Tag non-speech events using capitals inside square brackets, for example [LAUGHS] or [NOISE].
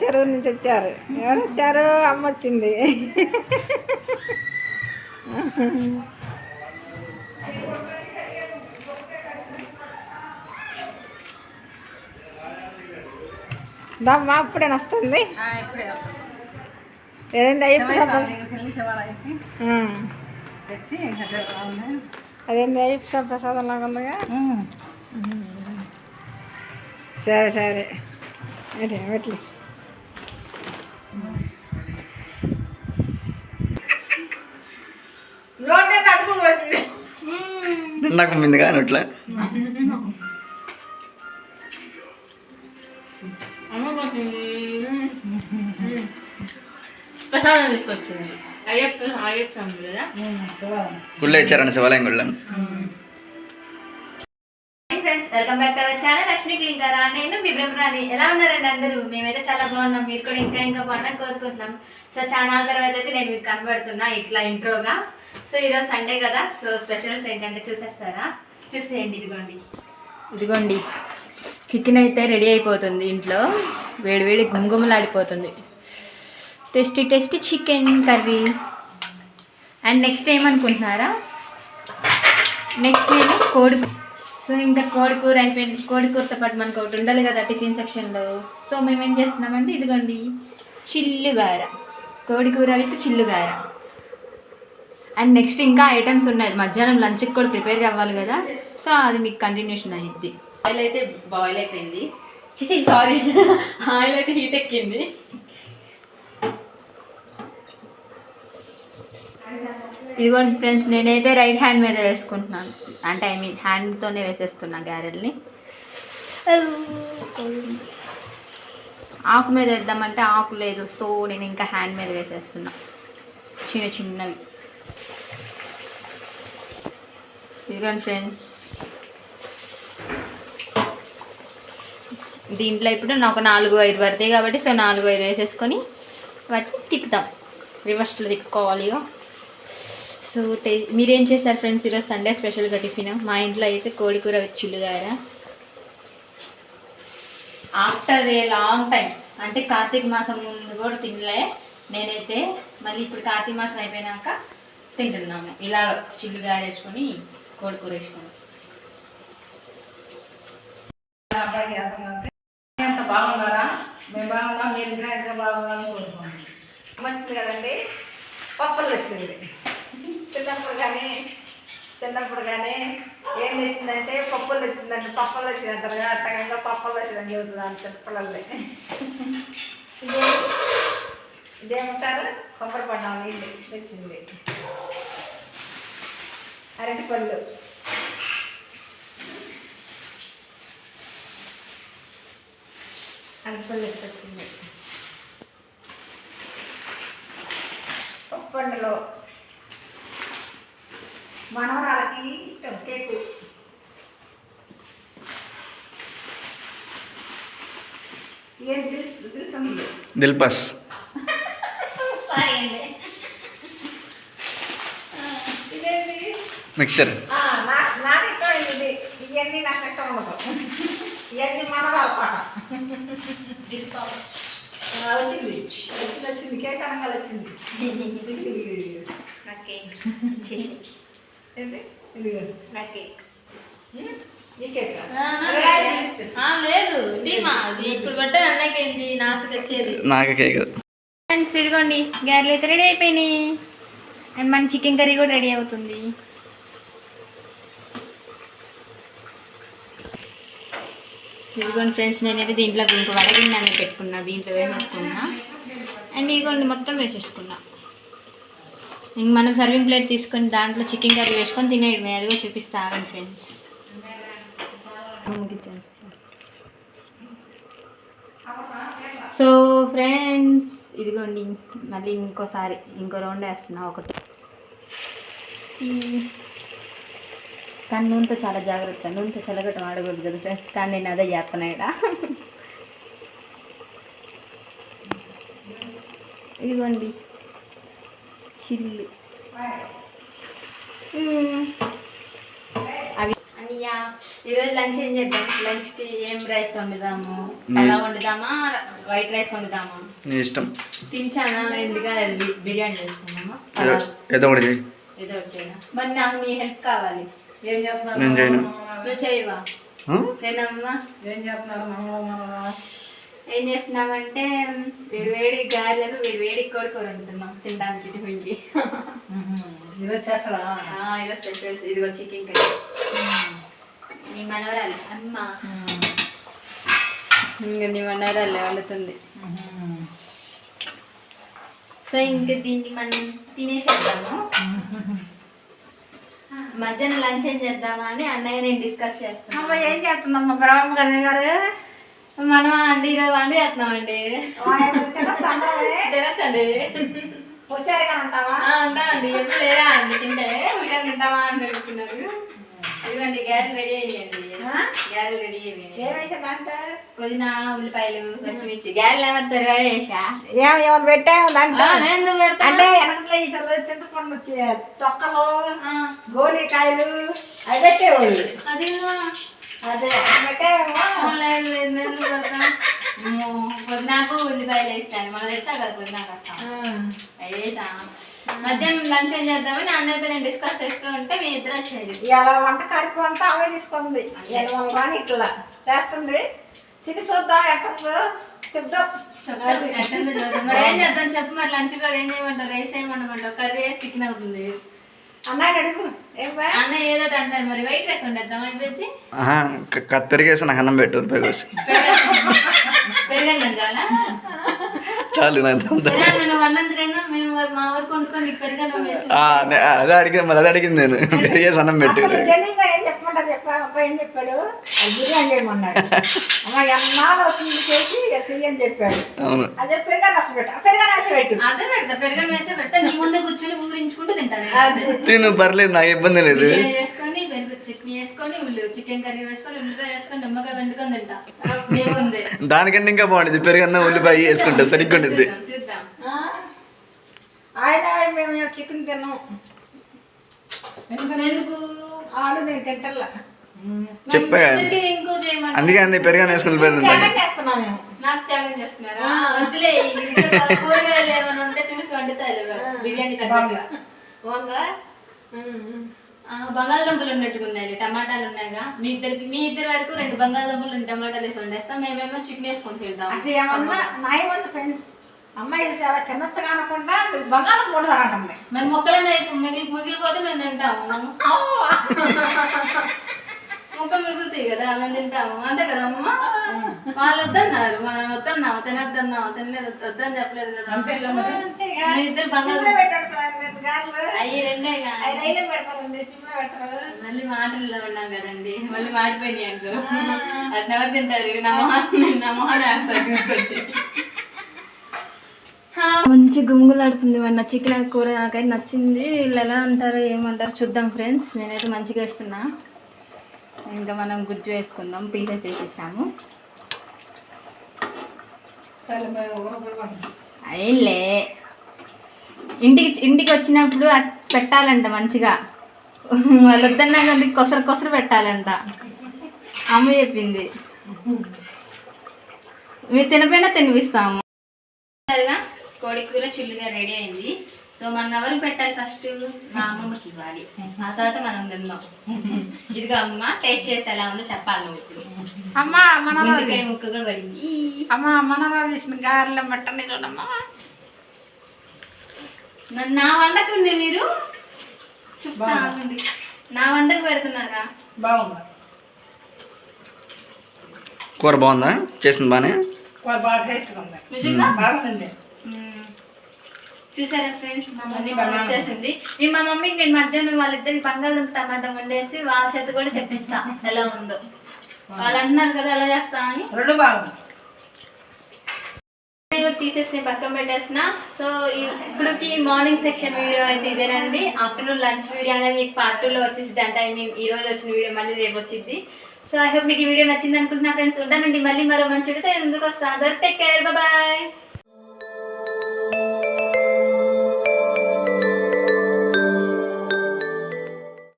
చెరువు నుంచి వచ్చారు. ఎవరు వచ్చారు? అమ్మ వచ్చింది. దమ్మా అప్పుడే వస్తుంది. ఏదండి అదేంది? అయ్యప్ప ప్రసాదం లాగా ఉందిగా? సరే సరే. ఏంటి ఎట్లా నిండాక మింది కానీ అట్లా. గుళ్ళో ఇచ్చారండి శివాలయం గుళ్ళో. Friends welcome back to our channel Rashmi క్లింకరా నేను మీ బ్రహ్మరాని ఎలా ఉన్నారండి అందరూ? మేమైతే చాలా బాగున్నాం. మీరు కూడా ఇంకా ఇంకా బాగున్నా కోరుకుంటున్నాం. సో చాలా తర్వాత అయితే నేను మీకు కనబడుతున్నా ఇట్లా ఇంట్రోగా. సో ఈరోజు సండే కదా సో స్పెషల్స్ ఏంటంటే చూసేస్తారా? చూసేయండి ఇదిగోండి. ఇదిగోండి. చికెన్ అయితే రెడీ అయిపోతుంది ఇంట్లో. వేడివేడి గుమగుమలాడిపోతుంది. Tasty tasty chicken curry and next ఏమనుకుంటున్నారా? Next నేను కోడి సో ఇంకా కోడి కూర అయిపోయింది. కోడి కూరతో పాటు మనకు ఒకటి ఉండాలి కదా టిఫిన్ సెక్షన్లో. సో మేము ఏం చేస్తున్నామంటే ఇదిగోండి. చిల్లుగార. కోడి కూర విత్ చిల్లుగార. అండ్ నెక్స్ట్ ఇంకా ఐటమ్స్ ఉన్నాయి. మధ్యాహ్నం లంచ్కి కూడా ప్రిపేర్ అవ్వాలి కదా. సో అది మీకు కంటిన్యూషన్ అయ్యిద్ది ఆయిల్ అయితే బాయిల్ అయిపోయింది. చిచి సారీ ఆయిల్ అయితే హీట్ ఎక్కింది. ఇదిగోండి ఫ్రెండ్స్ నేనైతే రైట్ హ్యాండ్ మీద వేసుకుంటున్నాను. అంటే ఐ మీన్ హ్యాండ్తోనే వేసేస్తున్నా గ్యారెల్ని ఆకు మీద వేద్దామంటే ఆకు లేదు. సో నేను ఇంకా హ్యాండ్ మీద వేసేస్తున్నా. చిన్న చిన్నవి. ఇదిగోండి ఫ్రెండ్స్. దీంట్లో ఇప్పుడు నాకు నాలుగు ఐదు పడతాయి కాబట్టి సో నాలుగు ఐదు వేసేసుకొని వాటిని తిప్పుతాం. రివర్స్లో తిప్పుకోవాలి ఇక సో టే మీరేం చేశారు ఫ్రెండ్స్ ఈరోజు సండే స్పెషల్గా టిఫిన్? మా ఇంట్లో అయితే కోడికూర కూర with after a long time అంటే కార్తీక మాసం ముందు కూడా తినలే. నేనైతే మళ్ళీ ఇప్పుడు కార్తీక మాసం అయిపోయినాక తింటున్నాము. ఇలా చిల్లుగార వేసుకొని కోడి కూర వేసుకొని ఎంత బాగున్నారా? మేము బాగున్నాం మీరు ఇంకా బాగున్నారని కోరుకుంటున్నాం. మంచిది కదండి? పప్పులు వచ్చింది చిన్నప్పుడు కానీ చిన్నప్పుడు కానీ ఏం తెచ్చిందంటే పప్పులు వచ్చిందంటే పప్పులు వచ్చింది అంటారు కదా అట్టగా పప్పులు వచ్చిందని చెబుతున్నాను చిన్నపిల్లల్ని ఇదే ఇదేమంటారు కొబ్బరి పండాలి నీళ్ళు అరటిపళ్ళు అరటిపళ్ళు వచ్చింది పండులో మనవరాలకి ఇష్టం కేకు. ఏం తెలుసు? తెలుసు దిల్పస్ సారీ అండి ఇదేంటి మిక్చర్ ఆ, నా- నాకు ఇష్టం ఇది ఇవన్నీ నాకు ఇష్టం ఉండదు ఇవన్నీ వచ్చింది. వచ్చింది కేక్ కేక్. లేదు. ఇప్పుడు అన్నకేంది నాకు తెచ్చేది. నాకు కేక్. ఫ్రెండ్స్ ఇదిగోండి. గ్యారెలు అయితే రెడీ అయిపోయినాయి. అండ్ మన చికెన్ కర్రీ కూడా రెడీ అవుతుంది. ఇదిగోండి ఫ్రెండ్స్ నేనైతే దీంట్లో ఇంకో వడగిన్నె పెట్టుకున్నా దీంట్లో వేసేసుకున్నా. అండ్ ఇదిగోండి మొత్తం వేసేసుకున్నా. ఇంక మనం సర్వింగ్ ప్లేట్ తీసుకొని దాంట్లో చికెన్ కర్రీ వేసుకొని తినేయడమే అదిగో చూపిస్తాను ఫ్రెండ్స్. సో ఫ్రెండ్స్ ఇదిగోండి మళ్ళీ ఇంకోసారి ఇంకో రౌండ్ వేస్తున్నా ఒకటి. కానీ నూనెతో చాలా జాగ్రత్త. నూనెతో చల్లగట్టం ఆడకూడదు కదా ఫ్రెండ్స్ కానీ నేను అదే చేస్తున్నా ఇక్కడ. ఇదిగోండి. చిల్లు. అవి. అన్ని యా ఈరోజు లంచ్ ఏం చేద్దాం? లంచ్కి ఏం రైస్ వండుదాము? పలావ్ వండుదామా? వైట్ రైస్ వండుదామా? నీ ఇష్టం. తించానా? ఎందుకంటే బిర్యానీ చేసుకుందామా? ఏదో ఒకటి ఏదో ఒకటి మరి నాకు నీ హెల్ప్ కావాలి. నేను చేయను. ఏం చేస్తున్నామంటే వేడి వేడి గారెలు వేడి వేడి కోడికూర వండుతున్నాం తినడానికి టిఫిన్కి ఈరోజు చేస్తారా ఆ, ఈరోజు స్పెషల్స్. ఇదిగో చికెన్ కర్రీ. నీ మనవరాలు. అమ్మ. ఇంకా నీ మనవరాలు వండుతుంది. సో ఇంకా దీన్ని మనం తినేసేద్దాము. మధ్యాహ్నం లంచ్ ఏం చేద్దామా అని అన్నయ్య నేను డిస్కస్ అమ్మ చేస్తాను ఏం చేస్తుందమ్మా బ్రహ్మ గారి గారు? మనం అండి ఈరోజు వండి చేస్తున్నామండి. తినచ్చండి. వచ్చారు ఉంటావా ఉంటామండి. ఎప్పుడు లేరా అండి? తింటే. ఉదయం తింటామా అని అడుగుతున్నారు. ఇదిగోండి గ్యాస్ రెడీ అయ్యండి? గ్యాస్ రెడీ ఏమేసిందంటే పుదీనా ఉల్లిపాయలు పచ్చిమిర్చి. గ్యారెలు ఏమంటారు వేసా ఏం ఏమైనా పెట్టావు దాంట్లో అంటే? చింతపండు వచ్చి తొక్కలు గోలికాయలు అవి పెట్టేవాళ్ళు. అది అదే అవి పెట్టేవేమో. లేదు పుదీనాకు ఉల్లిపాయలు వేస్తాను. మనం తెచ్చా కదా పుదీనాకు అవి వేసా. మధ్యాహ్నం లంచ్ ఏం చేద్దామని అన్నయ్యతో నేను డిస్కస్ చేస్తూ ఉంటే మీ ఇద్దరు వచ్చేది. ఇలా వంట కార్యక్రమం అంతా అవే తీసుకుంది. వాళ్ళ రాని ఇట్లా. చేస్తుంది. తిని చూద్దాం ఎట్లా చెప్దాం. మరి ఏం చేద్దాం చెప్పు మరి. లంచ్ కూడా ఏం చేయమంటావు? రైస్ ఏమనమంటావు? కర్రీ వేసి చికెన్ అవుతుంది? అన్నయ్య అడుగు. ఏం బా? అన్న ఏదో అంటారు మరి వైట్ రైస్ వండేద్దాం అయిపోయింది? ఆహా, క- క- పెరిగేసి నాకు అన్నం పెట్టు పెరగండి చాలా చాలు అదే అడిగింది మరి అదే అడిగింది నేను. పెట్టు. అవును. పెరుగా రసం పెట్టు. తిను పర్లేదు నాకు ఇబ్బంది లేదు. చట్నీ వేసుకొని ఉల్లి చికెన్ కర్రీ వేసుకొని ఉల్లిపాయ వేసుకొని నిమ్మకాయ వండుకొని తింటా. దానికంటే ఇంకా బాగుంటుంది. పెరుగన్న ఉల్లిపాయ వేసుకుంటా సరిగ్గా ఉంటుంది చూద్దాం? ఆయన మేము చికెన్ తిన్నాం ఎందుకు? ఆడు నేను తింటల్లా. చెప్పా అందుకే నాకు ఛాలెంజ్ చేస్తున్నారా? వద్దులే కూరగాయలు ఏమైనా ఉంటే చూసి వండుతారు బిర్యానీ బంగాళదుంపలు ఉన్నట్టుగా ఉన్నాయి టమాటాలు ఉన్నాయిగా. మీ ఇద్దరికి మీ ఇద్దరి వరకు రెండు బంగాళదుంపలు రెండు టమాటాలు వేసి వండేస్తాం. మేమేమో చికెన్ వేసుకొని తింటాం. అసలు ఏమన్నా నాయమంది ఫ్రెండ్స్. అమ్మాయి చాలా చిన్నచ్చగా అనకుండా బంగాళం కూడా అంటుంది మరి మొక్కలన్నా మిగిలి మిగిలిపోతే మేము తింటాము. [LAUGHS] మొక్కలు మిగులుతాయి కదా మేము తింటాము. అంతే కదా అమ్మ? వాళ్ళు వద్దన్నారు. మనం వద్దన్నాము. తినొద్దన్నాము. తినలేదు వద్దని చెప్పలేదు కదా. మరి? మీ ఇద్దరు అయ్యి రెండే మళ్ళీ మాటల్లో ఉన్నాం కదండి. మళ్ళీ మాడిపోయినాయి అనుకో. అది ఎవరు తింటారు? నా మొహాన్ని నా మంచి గుమ్గులాడుతుంది మన చికెన్ కూర నాకైతే నచ్చింది. వీళ్ళు ఎలా అంటారో ఏమంటారో చూద్దాం ఫ్రెండ్స్. నేనైతే మంచిగా వేస్తున్నా. ఇంకా మనం గుజ్జు వేసుకుందాం పీసెస్ వేసేసాము. అయిలే ఇంటికి ఇంటికి వచ్చినప్పుడు అది పెట్టాలంట మంచిగా. వాళ్ళు వద్దన్నా కానీ కొసర కొసర పెట్టాలంట. అమ్మ చెప్పింది. మీరు తినపోయినా తినిపిస్తాము. కోడి కూర చిల్లుగా రెడీ అయింది. సో మనం ఎవరు పెట్టాలి ఫస్ట్ మా అమ్మమ్మకి ఇవ్వాలి. ఆ తర్వాత మనం తిందాం. ఇదిగో అమ్మ టేస్ట్ చేసి ఎలా ఉందో చెప్పాలి నువ్వు ఇప్పుడు. అమ్మ మన ముక్క కూడా పడింది. అమ్మ మన చేసిన గారెలు మట్టని చూడమ్మా నా వంటకు ఉంది మీరు? ఆగండి. నా వంటకు పెడుతున్నారా? బాగుంది? కూర బాగుందా? చేసింది బానే? కూర బాగా టేస్ట్గా ఉంది. నిజంగా? బాగుంది. చూసారా ఫ్రెండ్స్ మా మమ్మీ వచ్చేసింది. నేను మా మమ్మీకి నేను మధ్యాహ్నం వాళ్ళిద్దరికి బంగాళదుంప టమాటా వండేసి వాళ్ళ చేత కూడా చెప్పిస్తా ఎలా ఉందో. వాళ్ళు అంటున్నారు కదా ఎలా చేస్తా అని. రెండు బాగుంది తీసేసి పక్కన పెట్టేసిన. సో ఈ- ఇప్పుడుకి మార్నింగ్ సెక్షన్ వీడియో అయితే ఇదేనండి. ఆఫ్టర్నూన్ లంచ్ వీడియో అనేది మీకు పార్ట్ టూలో వచ్చేసి అంటే ఐ మీన్ ఈ రోజు వచ్చిన వీడియో మళ్ళీ రేపు వచ్చింది. సో ఐ హోప్ మీకు ఈ వీడియో నచ్చింది అనుకుంటున్నా ఫ్రెండ్స్ ఉంటానండి. మళ్ళీ మరో మంచి వీడియోతో ముందుకు వస్తాను. Take care bye